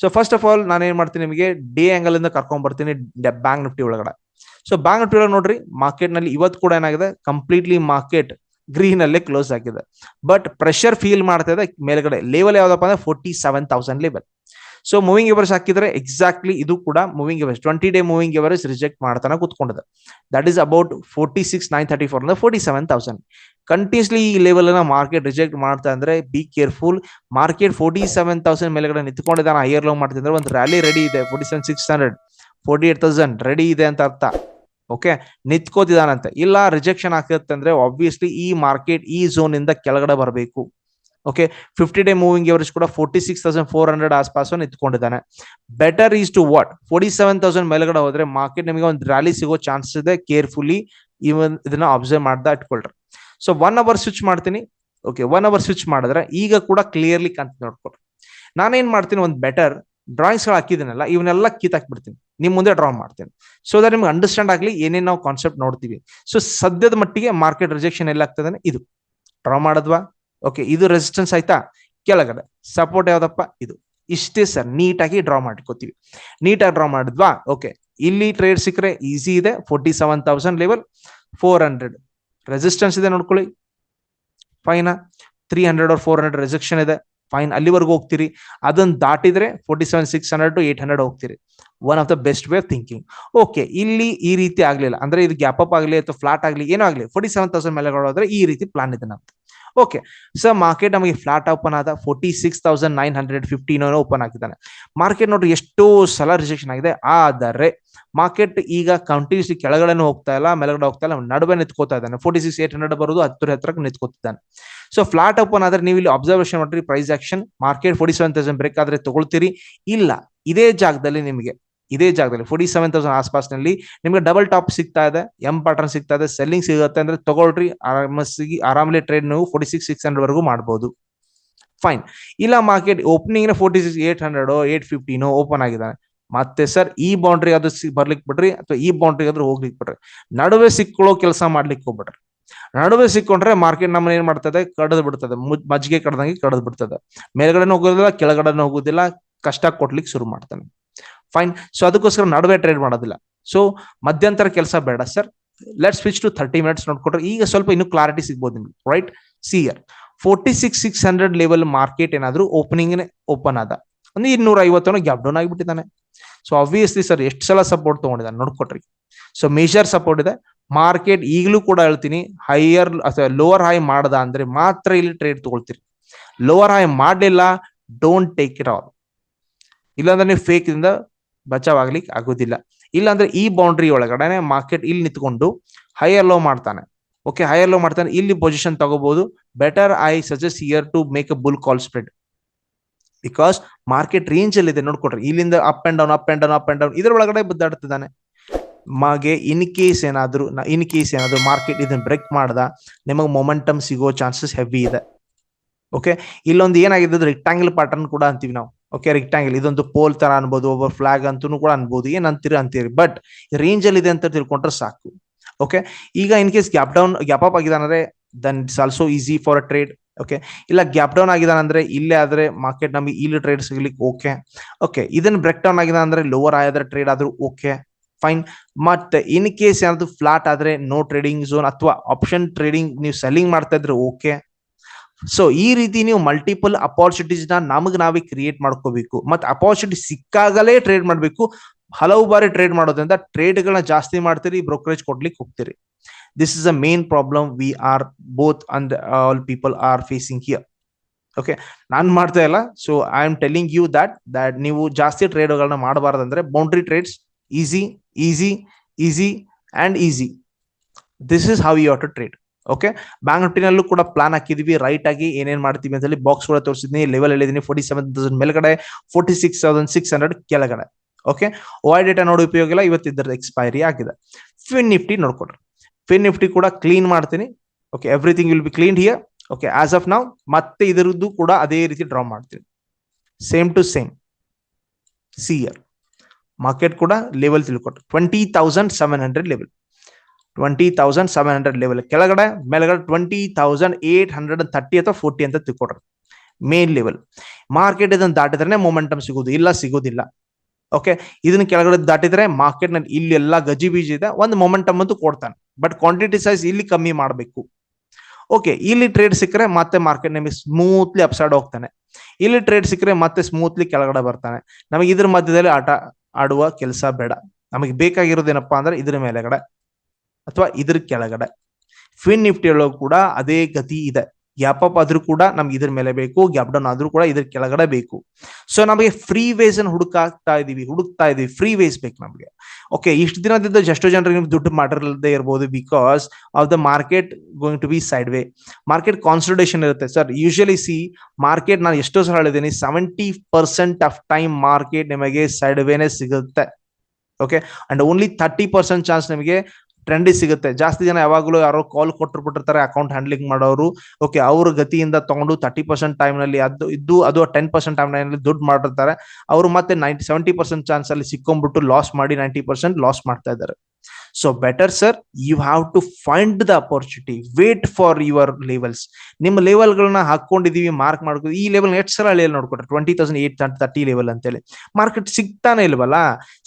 ಸೊ ಫಸ್ಟ್ ಆಫ್ ಆಲ್ ನಾನು ಏನ್ ಮಾಡ್ತೀನಿ ನಿಮಗೆ? ಡಿ ಆಂಗಲ್ ಇಂದ ಕರ್ಕೊಂಡ್ ಬರ್ತೀನಿ ಬ್ಯಾಂಕ್ ನಿಫ್ಟಿ ಒಳಗಡೆ. ಸೊ ಬ್ಯಾಂಕ್ ನಿಫ್ಟಿ ಒಳಗೆ ನೋಡ್ರಿ ಮಾರ್ಕೆಟ್ನಲ್ಲಿ ಇವತ್ತು ಕೂಡ ಏನಾಗಿದೆ? ಕಂಪ್ಲೀಟ್ಲಿ ಮಾರ್ಕೆಟ್ ಗ್ರೀನ್ ಅಲ್ಲೇ ಕ್ಲೋಸ್ ಆಗಿದೆ. ಬಟ್ ಪ್ರೆಷರ್ ಫೀಲ್ ಮಾಡ್ತಾ ಇದೆ ಮೇಲ್ಗಡೆ. ಲೆವೆಲ್ ಯಾವ್ದಪ್ಪ ಅಂದ್ರೆ forty seven thousand level so moving averages ಹಾಕಿದ್ರೆ ಎಕ್ಸಾಕ್ಟ್ಲಿ ಇದು ಕೂಡ moving average twenty day moving averages reject ಮಾಡ್ತಾನೆ ಕೂತ್ಕೊಂಡಿದೆ. That is about forty six nine thirty four ಅಂದ್ರೆ ಫೋರ್ಟಿ ಸೆವೆನ್ ತೌಸಂಡ್ ಕಂಟಿನ್ಯೂಸ್ಲಿ ಈ ಲೆವೆಲ್ ಅನ್ನ ಮಾರ್ಕೆಟ್ ರಿಜೆಕ್ಟ್ ಮಾಡ್ತಾ ಅಂದ್ರೆ be careful market forty seven thousand ಮೇಲೆಗಡೆ ನಿಂತ್ಕೊಂಡಿದ್ದಾನೆ ಹೈಯರ್ ಲೋ ಮಾಡ್ತಿದ್ರೆ ಒಂದು ರ್ಯಾಲಿ ರೆಡಿ ಇದೆ forty seven six hundred forty eight thousand ready ಇದೆ ಅಂತ ಅರ್ಥ. ಓಕೆ ನಿಂತ್ಕೋತಿದಾನಂತೆ ಇಲ್ಲ ರಿಜೆಕ್ಷನ್ ಆಗ್ತಿರುತ್ತೆ ಅಂದ್ರೆ ಆಬ್ವಿಯಸ್ಲಿ ಈ ಮಾರ್ಕೆಟ್ ಈ ಝೋನ್ ಇಂದ ಕೆಳಗಡೆ ಬರಬೇಕು. Okay fifty day moving average ಕೂಡ forty six thousand four hundred ಆಸ್ಪಾಸ್ ನಿಂತ್ಕೊಂಡಿದ್ದಾನೆ. Better is to what forty seven thousand ಮೇಲ್ಗಡೆ ಹೋದ್ರೆ ಮಾರ್ಕೆಟ್ ನಿಮಗೆ ಒಂದು ರ್ಯಾಲಿ ಸಿಗೋ ಚಾನ್ಸ್ ಇದೆ. ಕೇರ್ಫುಲಿ ಇವನ್ ಇದನ್ನ ಅಬ್ಸರ್ವ್ ಮಾಡ್ದಾ ಇಟ್ಕೊಳ್ರಿ. ಸೊ ಒನ್ ಅವರ್ ಸ್ವಿಚ್ ಮಾಡ್ತೀನಿ. ಓಕೆ ಒನ್ ಅವರ್ ಸ್ವಿಚ್ ಮಾಡಿದ್ರೆ ಈಗ ಕೂಡ ಕ್ಲಿಯರ್ಲಿ ಕಂತ ನೋಡ್ಕೊಡ್ರಿ ನಾನೇನ್ ಮಾಡ್ತೀನಿ ಒಂದು ಬೆಟರ್ ಡ್ರಾಯಿಂಗ್ಸ್ಗಳು ಹಾಕಿದ್ದೀನಲ್ಲ, ಇವನ್ನೆಲ್ಲ ಕಿತ್ತಾಕ್ಬಿಡ್ತೀನಿ ನಿಮ್ ಮುಂದೆ ಡ್ರಾ ಮಾಡ್ತೀನಿ. ಸೊ ದಟ್ ನಿಮ್ಗೆ ಅಂಡರ್ಸ್ಟ್ಯಾಂಡ್ ಆಗಲಿ ಏನೇನು ನಾವು ಕಾನ್ಸೆಪ್ಟ್ ನೋಡ್ತೀವಿ. ಸೊ ಸದ್ಯದ ಮಟ್ಟಿಗೆ ಮಾರ್ಕೆಟ್ ರಿಜೆಕ್ಷನ್ ಎಲ್ಲ ಆಗ್ತದೆ ಇದು. ಡ್ರಾ ಮಾಡಿದ್ವಾ? ಓಕೆ ಇದು ರೆಸಿಸ್ಟೆನ್ಸ್ ಆಯ್ತಾ? ಕೆಳಗಡೆ. ಸಪೋರ್ಟ್ ಯಾವ್ದಪ್ಪ? ಇದು. ಇಷ್ಟೇ ಸರ್ ನೀಟಾಗಿ ಡ್ರಾ ಮಾಡ್ಕೋತೀವಿ. ನೀಟಾಗಿ ಡ್ರಾ ಮಾಡಿದ್ವಾ? ಓಕೆ ಇಲ್ಲಿ ಟ್ರೇಡ್ ಸಿಕ್ಕರೆ ಈಸಿ ಇದೆ. Forty seven thousand level four hundred resistance ಇದೆ ನೋಡ್ಕೊಳ್ಳಿ. Fine three hundred or four hundred ರೆಸಿಕ್ಷನ್ ಇದೆ. ಫೈನ್ ಅಲ್ಲಿವರೆಗೂ ಹೋಗ್ತೀರಿ. ಅದನ್ನ ದಾಟಿದ್ರೆ forty seven six hundred to eight hundred ಹೋಗ್ತೀರಿ. One of the best way of thinking okay ಇಲ್ಲಿ ಈ ರೀತಿ ಆಗಲಿಲ್ಲ. ಅಂದ್ರೆ ಇದು ಗ್ಯಾಪ್ ಅಪ್ ಆಗಲಿ, ಅಥವಾ ಫ್ಲಾಟ್ ಆಗಲಿ, ಏನೋ ಆಗಲಿ ಫೋರ್ಟಿ ಸೆವೆನ್ ತೌಸಂಡ್ ಮೇಲೆ ಈ ರೀತಿ ಪ್ಲಾನ್ ಇದೆ ನಮ್ದು. ಓಕೆ ಸರ್ ಮಾರ್ಕೆಟ್ ನಮಗೆ ಫ್ಲಾಟ್ ಓಪನ್ ಆದ forty six thousand nine hundred fifteen open ಆಗಿದ್ದಾನೆ ಮಾರ್ಕೆಟ್ ನೋಡ್ರಿ ಎಷ್ಟೋ ಸಲ ರಿಜೆಕ್ಷನ್ ಆಗಿದೆ. ಆದರೆ ಮಾರ್ಕೆಟ್ ಈಗ ಕಂಟಿನ್ಯೂಸ್ ಕೆಳಗಡೆನೂ ಹೋಗ್ತಾ ಇಲ್ಲ, ಮೇಲ್ಗಡೆ ಹೋಗ್ತಾ ಇಲ್ಲ, ನಡುವೆ ನಿಂತ್ಕೋತಾ ಇದ್ದಾನೆ. ಫೋರ್ಟಿ ಸಿಕ್ಸ್ ಏಟ್ ಹಂಡ್ರೆಡ್ ಬರೋದು ಹತ್ತಿರ ಹತ್ರಕ್ಕೆ ನಿಂತ್ಕೋತಿದ್ದಾನೆ. ಸೊ ಫ್ಲಾಟ್ ಓಪನ್ ಆದ್ರೆ ನೀವು ಇಲ್ಲಿ ಅಬ್ಸರ್ವೇಷನ್ ಮಾಡ್ರಿ price action market forty seven thousand break ಆದ್ರೆ ತಗೊಳ್ತೀರಿ. ಇಲ್ಲ, ಇದೇ ಜಾಗದಲ್ಲಿ ನಿಮಗೆ ಇದೇ ಜಾಗದಲ್ಲಿ ಫೋರ್ಟಿ ಸೆವೆನ್ ತೌಸಂಡ್ ಆಸ್ಪಾಸ್ನಲ್ಲಿ ನಿಮ್ಗೆ ಡಬಲ್ ಟಾಪ್ ಸಿಗ್ತಾ ಇದೆ ಎಂ ಪ್ಯಾಟರ್ನ್ ಸಿಗ್ತಾ ಇದೆ ಸೆಲ್ಲಿಂಗ್ ಸಿಗುತ್ತೆ ಅಂದ್ರೆ ತಗೊಳ್ರಿ ಆರಾಮಸ್ಸಿ ಆರಾಮಲ್ಲಿ ಟ್ರೇಡ್ ನೀವು ಫೋರ್ಟಿ ಸಿಕ್ಸ್ ಸಿಕ್ಸ್ ಹಂಡ್ರೆಡ್ ವರೆಗೂ ಮಾಡಬಹುದು ಫೈನ್ ಇಲ್ಲ market opening forty six eight hundred eight ಫಿಫ್ಟೀನೋ open ಆಗಿದ್ದಾನೆ. ಮತ್ತೆ ಸರ್ ಈ ಬೌಂಡ್ರಿ ಅದು ಬರ್ಲಿಕ್ಕೆ ಬಿಡ್ರಿ, ಅಥವಾ ಈ ಬೌಂಡ್ರಿ ಆದ್ರೂ ಹೋಗ್ಲಿಕ್ಕೆ ಬಿಡ್ರಿ. ನಡುವೆ ಸಿಕ್ಕೊಳ್ಳೋ ಕೆಲಸ ಮಾಡ್ಲಿಕ್ಕೆ ಹೋಗ್ಬಿಡ್ರಿ. ನಡುವೆ ಸಿಕ್ಕೊಂಡ್ರೆ ಮಾರ್ಕೆಟ್ ನಮ್ಮನ್ನ ಏನ್ ಮಾಡ್ತದೆ? ಕಡದ್ ಬಿಡ್ತದೆ. ಮುಜ್- ಮಜ್ಜಿಗೆ ಕಡ್ದಂಗೆ ಕಡದ್ ಬಿಡ್ತದೆ. ಮೇಲ್ಗಡೆ ಹೋಗೋದಿಲ್ಲ ಕೆಳಗಡೆ ಹೋಗೋದಿಲ್ಲ, ಕಷ್ಟ ಕೊಡ್ಲಿಕ್ಕೆ ಶುರು ಮಾಡ್ತಾನೆ. ಫೈನ್ ಸೊ ಅದಕ್ಕೋಸ್ಕರ ನಡುವೆ ಟ್ರೇಡ್ ಮಾಡೋದಿಲ್ಲ. ಸೊ ಮಧ್ಯಂತರ ಕೆಲಸ ಬೇಡ sir let switch to thirty minutes ನೋಡ್ಕೊಟ್ರೆ ಈಗ ಸ್ವಲ್ಪ ಇನ್ನು ಕ್ಲಾರಿಟಿ ಸಿಗ್ಬೋದು ನಿಮ್ಗೆ right see here forty six six hundred level market ಏನಾದ್ರು ಓಪನಿಂಗ್ ಓಪನ್ ಆದ. ಅಂದ್ರೆ ಇನ್ನೂರ ಐವತ್ತನ ಗ್ಯಾಪ್ ಡೌನ್ ಆಗಿಬಿಟ್ಟಿದ್ದಾನೆ. ಸೊ ಆಬ್ವಿಯಸ್ಲಿ ಸರ್ ಎಷ್ಟು ಸಲ ಸಪೋರ್ಟ್ ತಗೊಂಡಿದ್ದಾನೆ ನೋಡ್ಕೊಟ್ರಿ. ಸೊ ಮೇಜರ್ ಸಪೋರ್ಟ್ ಇದೆ. ಮಾರ್ಕೆಟ್ ಈಗಲೂ ಕೂಡ ಹೇಳ್ತೀನಿ ಹೈಯರ್ ಅಥವಾ ಲೋವರ್ ಹೈ ಮಾಡ್ದ ಅಂದ್ರೆ ಮಾತ್ರ ಇಲ್ಲಿ ಟ್ರೇಡ್ ತಗೊಳ್ತೀರಿ. ಲೋವರ್ ಹೈ ಮಾಡಲಿಲ್ಲ ಡೋಂಟ್ ಟೇಕ್ ಇಟ್ ಆಲ್ ಇಲ್ಲಾಂದ್ರೆ ನೀವು ಫೇಕ್ ಇಂದ ಬಚಾವ್ ಆಗ್ಲಿಕ್ಕೆ ಆಗೋದಿಲ್ಲ. ಇಲ್ಲಾಂದ್ರೆ ಈ ಬೌಂಡ್ರಿ ಒಳಗಡೆ ಮಾರ್ಕೆಟ್ ಇಲ್ಲಿ ನಿಂತ್ಕೊಂಡು ಹೈಯರ್ ಲೋ ಮಾಡ್ತಾನೆ. ಓಕೆ ಹೈಯರ್ ಲೋ ಮಾಡ್ತಾನೆ. ಇಲ್ಲಿ ಪೊಸಿಷನ್ ತಗೋಬಹುದು better I suggest here to make a bull call spread because market range ಅಲ್ಲಿ ಇದೆ. ನೋಡ್ಕೊಡ್ರಿ ಇಲ್ಲಿಂದ up and down up and down up and down ಇದ್ರ ಒಳಗಡೆ ಬದ್ದಾಡ್ತಿದ್ದಾನೆ. ಮಾಗೆ ಇನ್ ಕೇಸ್ ಏನಾದ್ರು ಇನ್ ಕೇಸ್ ಏನಾದ್ರು ಮಾರ್ಕೆಟ್ ಇದನ್ನ ಬ್ರೇಕ್ ಮಾಡ್ದ, ನಿಮಗೆ ಮೊಮೆಂಟಮ್ ಸಿಗೋ ಚಾನ್ಸಸ್ ಹೆವಿ ಇದೆ. ಓಕೆ ಇಲ್ಲೊಂದು ಏನಾಗಿದೆ ರೆಕ್ಟಾಂಗಲ್ ಪ್ಯಾಟರ್ನ್ ಕೂಡ ಅಂತೀವಿ ನಾವು. ಓಕೆ ರೆಕ್ಟಾಂಗಲ್ ಇದೊಂದು ಪೋಲ್ ತರ ಅನ್ಬೋದು ಒಬ್ಬ ಫ್ಲಾಗ್ ಅಂತೂ ಕೂಡ ಅನ್ಬೋದು. ಏನ್ ಅಂತೀರಿ ಬಟ್ ರೇಂಜ್ ಅಲ್ಲಿ ಇದೆ ಅಂತ ತಿಳ್ಕೊಂಡ್ರೆ ಸಾಕು. ಓಕೆ ಈಗ in case gap down gap up ಆಗಿದಾನಂದ್ರೆ then it's also easy for a trade okay ಇಲ್ಲ ಗ್ಯಾಪ್ ಡೌನ್ ಆಗಿದಾನಂದ್ರೆ ಇಲ್ಲೇ ಆದ್ರೆ ಮಾರ್ಕೆಟ್ ನಮಗೆ ಇಲ್ಲಿ ಟ್ರೇಡ್ ಸಿಗ್ಲಿಕ್ಕೆ ಓಕೆ ಓಕೆ ಇದನ್ನ ಬ್ರೇಕ್ ಡೌನ್ ಆಗಿದೆ ಅಂದ್ರೆ ಲೋವರ್ ಆದ್ರೆ ಟ್ರೇಡ್ ಆದ್ರೂ ಓಕೆ ಫೈನ್ ಮತ್ತೆ ಇನ್ ಕೇಸ್ ಏನಾದ್ರು ಫ್ಲಾಟ್ ಆದ್ರೆ ನೋ ಟ್ರೇಡಿಂಗ್ ಝೋನ್ ಅಥವಾ ಆಪ್ಷನ್ ಟ್ರೇಡಿಂಗ್ ನೀವು ಸೆಲ್ಲಿಂಗ್ ಮಾಡ್ತಾ ಇದ್ರೆ ಓಕೆ ಸೊ ಈ ರೀತಿ ನೀವು ಮಲ್ಟಿಪಲ್ ಅಪಾರ್ಚುನಿಟೀಸ್ನ ನಮಗ್ ನಾವೇ ಕ್ರಿಯೇಟ್ ಮಾಡ್ಕೋಬೇಕು. ಮತ್ತೆ ಅಪಾರ್ಚುನಿಟಿ ಸಿಕ್ಕಾಗಲೇ ಟ್ರೇಡ್ ಮಾಡಬೇಕು. ಹಲವು ಬಾರಿ ಟ್ರೇಡ್ ಮಾಡೋದ್ರಿಂದ ಟ್ರೇಡ್ ಗಳನ್ನ ಜಾಸ್ತಿ ಮಾಡ್ತೀರಿ ಬ್ರೋಕರೇಜ್ ಕೊಡ್ಲಿಕ್ಕೆ ಹೋಗ್ತೀರಿ. This is a main problem we are both and all people are facing here okay ನಾನು ಮಾಡ್ತಾ ಇಲ್ಲ. So I am telling you that that ನೀವು ಜಾಸ್ತಿ ಟ್ರೇಡ್ಗಳನ್ನ ಮಾಡಬಾರ್ದಂದ್ರೆ boundary trades easy easy easy and easy this is how you to trade okay bank ನಿಫ್ಟಿನಲ್ಲೂ ಕೂಡ plan ಹಾಕಿದೀವಿ. Right ಆಗಿ ಏನೇನ್ ಮಾಡ್ತೀವಿ ಅಂತ ಹೇಳಿ ಬಾಕ್ಸ್ ಕೂಡ ತೋರಿಸಿದ್ನಿ. ಲೆವೆಲ್ ಹೇಳಿದೀನಿ. ಫೋರ್ಟಿ ಸೆವೆನ್ ತೌಸಂಡ್ ಮೇಲ್ಗಡೆ forty six thousand six hundred ಕೆಳಗಡೆ. ಓಕೆ ವೈ ಡೇಟಾ ನೋಡಿ ಉಪಯೋಗ ಇಲ್ಲ. ಇವತ್ತು ಎಕ್ಸ್ಪೈರಿ ಆಗಿದೆ. ಫಿನ್ ನಿಫ್ಟಿ ನೋಡ್ಕೊಡ್ರಿ ಫಿನ್ ನಿಫ್ಟಿ ಕೂಡ ಕ್ಲೀನ್ ಮಾಡ್ತೀನಿ. Okay everything will be clean here okay as of ನಾವು ಮತ್ತೆ ಇದರದ್ದು ಕೂಡ ಅದೇ ರೀತಿ ಡ್ರಾ ಮಾಡ್ತೀನಿ. Same to same see here market ಕೂಡ level ತಿಳ್ಕೊಟ್ರಿ. Twenty thousand seven hundred level twenty thousand seven hundred level ಕೆಳಗಡೆ, ಮೇಲ್ಗಡೆ twenty thousand eight hundred thirty ಅಥವಾ ಫೋರ್ಟಿ ಅಂತ ತಿಳ್ಕೊಡ್ರಿ. ಮೇನ್ ಲೆವೆಲ್ ಮಾರ್ಕೆಟ್ ಇದನ್ನು ದಾಟಿದ್ರೆ ಮೊಮೆಂಟಮ್ ಸಿಗೋದು ಇಲ್ಲ ಸಿಗೋದಿಲ್ಲ ಓಕೆ ಇದನ್ನ ಕೆಳಗಡೆ ದಾಟಿದ್ರೆ ಮಾರ್ಕೆಟ್ನಲ್ಲಿ ಇಲ್ಲಿ ಎಲ್ಲ ಗಜಿ ಬೀಜ ಇದೆ. ಒಂದು ಮೊಮೆಂಟಮ್ ಅಂತೂ ಕೊಡ್ತಾನೆ. ಬಟ್ ಕ್ವಾಂಟಿಟಿ ಸೈಜ್ ಇಲ್ಲಿ ಕಮ್ಮಿ ಮಾಡಬೇಕು. ಓಕೆ ಇಲ್ಲಿ ಟ್ರೇಡ್ ಸಿಕ್ಕರೆ ಮತ್ತೆ ಮಾರ್ಕೆಟ್ ನಿಮಗೆ ಸ್ಮೂತ್ಲಿ ಅಪ್ಸೈಡ್ ಹೋಗ್ತಾನೆ. ಇಲ್ಲಿ ಟ್ರೇಡ್ ಸಿಕ್ಕರೆ ಮತ್ತೆ ಸ್ಮೂತ್ಲಿ ಕೆಳಗಡೆ ಬರ್ತಾನೆ. ನಮಗೆ ಇದ್ರ ಮಧ್ಯದಲ್ಲಿ ಆಟ ಆಡುವ ಕೆಲಸ ಬೇಡ. ನಮಗೆ ಬೇಕಾಗಿರೋದೇನಪ್ಪಾ ಅಂದ್ರೆ ಇದ್ರ ಮೇಲೆಗಡೆ. ಅಥವಾ ಇದ್ರ ಕೆಳಗಡೆ. ಫಿನ್ ನಿಫ್ಟಿ ಒಳಗೂ ಕೂಡ ಅದೇ ಗತಿ ಇದೆ. ಗ್ಯಾಪ್ ಅಪ್ ಆದ್ರೂ ಕೂಡ ನಮ್ಗೆ ಇದ್ರ ಮೇಲೆ ಬೇಕು ಗ್ಯಾಪ್ ಡೌನ್ ಆದ್ರೂ ಕೂಡ ಇದ್ರ ಕೆಳಗಡೆ ಬೇಕು. ಸೊ ನಮಗೆ ಫ್ರೀ ವೇಸ್ ಅನ್ನು ಹುಡುಕಾಗ್ತಾ ಇದೀವಿ, ಹುಡುಕ್ತಾ ಇದೀವಿ. ಫ್ರೀ ವೇಸ್ ಬೇಕು ನಮಗೆ. ಓಕೆ ಇಷ್ಟು ದಿನದಿಂದ ಎಷ್ಟೋ ಜನರಿಗೆ ನಿಮ್ಗೆ ದುಡ್ಡು ಮಾಡಿರದೇ ಇರ್ಬೋದು because of the market going to be sideway market consultation ಇರುತ್ತೆ. ಸರ್ ಯೂಶಲಿ ಸಿ ಮಾರ್ಕೆಟ್ ನಾನು ಎಷ್ಟೋ ಸಲ ಹೇಳಿದ್ದೀನಿ seventy percent of time market ನಿಮಗೆ ಸೈಡ್ ವೇನೆ ಸಿಗುತ್ತೆ. Okay and only thirty percent chance ನಿಮಗೆ ಟ್ರೆಂಡಿ ಸಿಗುತ್ತೆ. ಜಾಸ್ತಿ ಜನ ಯಾವಾಗಲೂ ಯಾರೋ ಕಾಲ್ ಕೊಟ್ಟರು ಬಿಟ್ಟಿರ್ತಾರೆ ಅಕೌಂಟ್ ಹ್ಯಾಂಡ್ಲಿಂಗ್ ಮಾಡೋರು. ಓಕೆ ಅವ್ರ ಗತಿಯಿಂದ ತಗೊಂಡು ತರ್ಟಿ ಪರ್ಸೆಂಟ್ ಟೈಮ್ನಲ್ಲಿ ಅದು ಇದ್ದು, ಅದು ಟೆನ್ ಪರ್ಸೆಂಟ್ ಟೈಮ್ನಲ್ಲಿ ದುಡ್ಡು ಮಾಡಿರ್ತಾರೆ. ಅವರು ಮತ್ತೆ ನೈಂಟಿ ಸೆವೆಂಟಿ ಪರ್ಸೆಂಟ್ ಚಾನ್ಸ್ ಅಲ್ಲಿ ಸಿಕ್ಕೊಂಡ್ಬಿಟ್ಟು ಲಾಸ್ ಮಾಡಿ ನೈಂಟಿ ಪರ್ಸೆಂಟ್ ಲಾಸ್ ಮಾಡ್ತಾ ಇದ್ದಾರೆ. So better sir you have to find the opportunity wait for your levels ನಿಮ್ಮ ಲೆವೆಲ್ಗಳನ್ನ ಹಾಕೊಂಡಿದೀವಿ ಮಾರ್ಕ್ ಮಾಡ್ಕೊ ಈ ಲೆವೆಲ್ ಎಷ್ಟು ಸಲ level ನೋಡ್ಕೊಟ್ರೆ? Twenty thousand eight thirty level ಅಂತೇಳಿ. ಮಾರ್ಕೆಟ್ ಸಿಗ್ತಾನೆ ಇಲ್ವಲ್ಲ?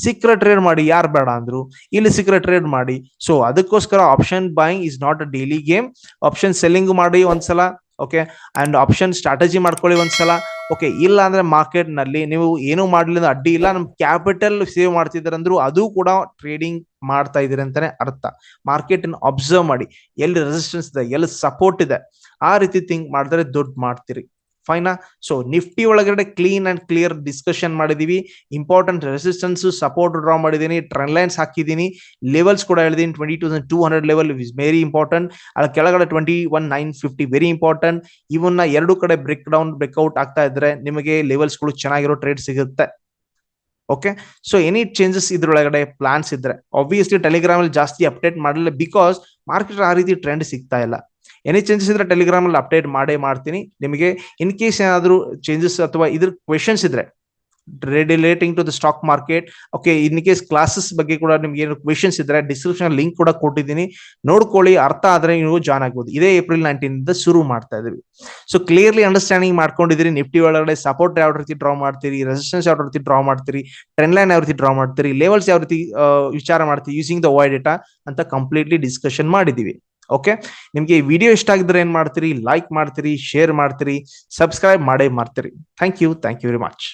ಸಿಕ್ಕರೆ ಟ್ರೇಡ್ ಮಾಡಿ, ಯಾರು ಬೇಡ ಅಂದ್ರು? ಇಲ್ಲಿ ಸಿಕ್ಕರೆ ಟ್ರೇಡ್ ಮಾಡಿ. ಸೊ ಅದಕ್ಕೋಸ್ಕರ option buying is not a daily game option selling ಮಾಡಿ ಒಂದ್ಸಲ ಓಕೆ ಅಂಡ್ ಆಪ್ಷನ್ ಸ್ಟ್ರಾಟಜಿ ಮಾಡ್ಕೊಳ್ಳಿ ಒಂದ್ಸಲ ಓಕೆ ಇಲ್ಲ ಅಂದ್ರೆ ಮಾರ್ಕೆಟ್ನಲ್ಲಿ ನೀವು ಏನು ಮಾಡಲಿಲ್ಲ, ಅಡ್ಡಿ ಇಲ್ಲ. ನಮ್ ಕ್ಯಾಪಿಟಲ್ ಸೇವ್ ಮಾಡ್ತಿದ್ದೀರಂದ್ರು, ಅದು ಕೂಡ ಟ್ರೇಡಿಂಗ್ ಮಾಡ್ತಾ ಇದ್ದೀರಿ ಅಂತಾನೆ ಅರ್ಥ. ಮಾರ್ಕೆಟ್ ಅನ್ನು ಅಬ್ಸರ್ವ್ ಮಾಡಿ. ಎಲ್ಲಿ ರೆಸಿಸ್ಟೆನ್ಸ್ ಇದೆ, ಎಲ್ಲಿ ಸಪೋರ್ಟ್ ಇದೆ, ಆ ರೀತಿ ಥಿಂಕ್ ಮಾಡಿದ್ರೆ ದುಡ್ಡು ಮಾಡ್ತೀರಿ. ಫೈನಾ ಸೊ ನಿಫ್ಟಿ ಒಳಗಡೆ ಕ್ಲೀನ್ ಅಂಡ್ ಕ್ಲಿಯರ್ ಡಿಸ್ಕಷನ್ ಮಾಡಿದೀವಿ. ಇಂಪಾರ್ಟೆಂಟ್ ರೆಸಿಸ್ಟೆನ್ಸ್ ಸಪೋರ್ಟ್ ಡ್ರಾ ಮಾಡಿದ್ದೀನಿ. ಟ್ರೆಂಡ್ ಲೈನ್ಸ್ ಹಾಕಿದ್ದೀನಿ. ಲೆವೆಲ್ಸ್ ಕೂಡ ಹೇಳಿದೀನಿ. Twenty thousand two hundred level is very important ಅದ್ರ ಕೆಳಗಡೆ twenty one nine fifty very important ಇವನ್ನ ಎರಡು ಕಡೆ ಬ್ರೇಕ್ ಡೌನ್ ಬ್ರೇಕ್ಔಟ್ ಆಗ್ತಾ ಇದ್ರೆ ನಿಮಗೆ ಲೆವೆಲ್ಸ್ಗಳು ಚೆನ್ನಾಗಿರೋ ಟ್ರೇಡ್ ಸಿಗುತ್ತೆ. ಓಕೆ ಸೊ ಎನಿ ಚೇಂಜಸ್ ಇದ್ರೊಳಗಡೆ ಪ್ಲಾನ್ಸ್ ಇದ್ರೆ ಆಬ್ವಿಯಸ್ಲಿ ಟೆಲಿಗ್ರಾಮ್ ಅಲ್ಲಿ ಜಾಸ್ತಿ ಅಪ್ಡೇಟ್ ಮಾಡಲಿಲ್ಲ ಬಿಕಾಸ್ ಮಾರ್ಕೆಟ್ ಆ ರೀತಿ ಟ್ರೆಂಡ್ ಸಿಗ್ತಾ ಇಲ್ಲ. ಎನಿ ಚೇಂಜಸ್ ಇದ್ರೆ ಟೆಲಿಗ್ರಾಮ್ ಅಲ್ಲಿ ಅಪ್ಡೇಟ್ ಮಾಡೇ ಮಾಡ್ತೀನಿ. ನಿಮಗೆ ಇನ್ ಕೇಸ್ ಏನಾದರೂ ಚೇಂಜಸ್ ಅಥವಾ ಇದ್ರ ಕ್ವೆಶನ್ಸ್ ಇದ್ರೆ relating to the stock market okay in case classes ಬಗ್ಗೆ ಕೂಡ ನಿಮ್ಗೆ ಏನು ಕ್ವೆಶನ್ಸ್ ಇದ್ರೆ ಡಿಸ್ಕ್ರಿಪ್ಷನ್ ಲಿಂಕ್ ಕೂಡ ಕೊಟ್ಟಿದ್ದೀನಿ. ನೋಡ್ಕೊಳ್ಳಿ, ಅರ್ಥ ಆದ್ರೆ ನೀವು ಜಾಯ್ನ್ ಆಗ್ಬೋದು. ಇದೇ ಏಪ್ರಿಲ್ ನೈನ್ಟೀನ್ ಶುರು ಮಾಡ್ತಾ ಇದೀವಿ ಸೊ ಕ್ಲಿಯರ್ಲಿ ಅಂಡರ್ಸ್ಟ್ಯಾಂಡಿಂಗ್ ಮಾಡ್ಕೊಂಡಿದ್ದೀರಿ. ನಿಫ್ಟಿ ಒಳಗಡೆ ಸಪೋರ್ಟ್ ಯಾವ ರೀತಿ ಡ್ರಾ ಮಾಡ್ತೀರಿ? ರೆಸಿಸ್ಟೆನ್ಸ್ ಯಾವ ರೀತಿ ಡ್ರಾ ಮಾಡ್ತೀರಿ? ಟ್ರೆಂಡ್ ಲೈನ್ ಯಾವ ರೀತಿ ಡ್ರಾ ಮಾಡ್ತೀರಿ? ಲೆವೆಲ್ಸ್ ಯಾವ ರೀತಿ ವಿಚಾರ ಮಾಡ್ತೀವಿ ಯೂಸಿಂಗ್ ದ ವೈ ಡೇಟಾ ಅಂತ ಕಂಪ್ಲೀಟ್ಲಿ ಡಿಸ್ಕಷನ್ ಮಾಡಿದೀವಿ ಓಕೆ ನಿಮ್ಗೆ ಈ ವಿಡಿಯೋ ಇಷ್ಟ ಆಗಿದ್ರೆ ಏನ್ ಮಾಡ್ತೀರಿ? ಲೈಕ್ ಮಾಡ್ತೀರಿ ಶೇರ್ ಮಾಡ್ತೀರಿ ಸಬ್ಸ್ಕ್ರೈಬ್ ಮಾಡೇ ಮಾಡ್ತೀರಿ. Thank you thank you very much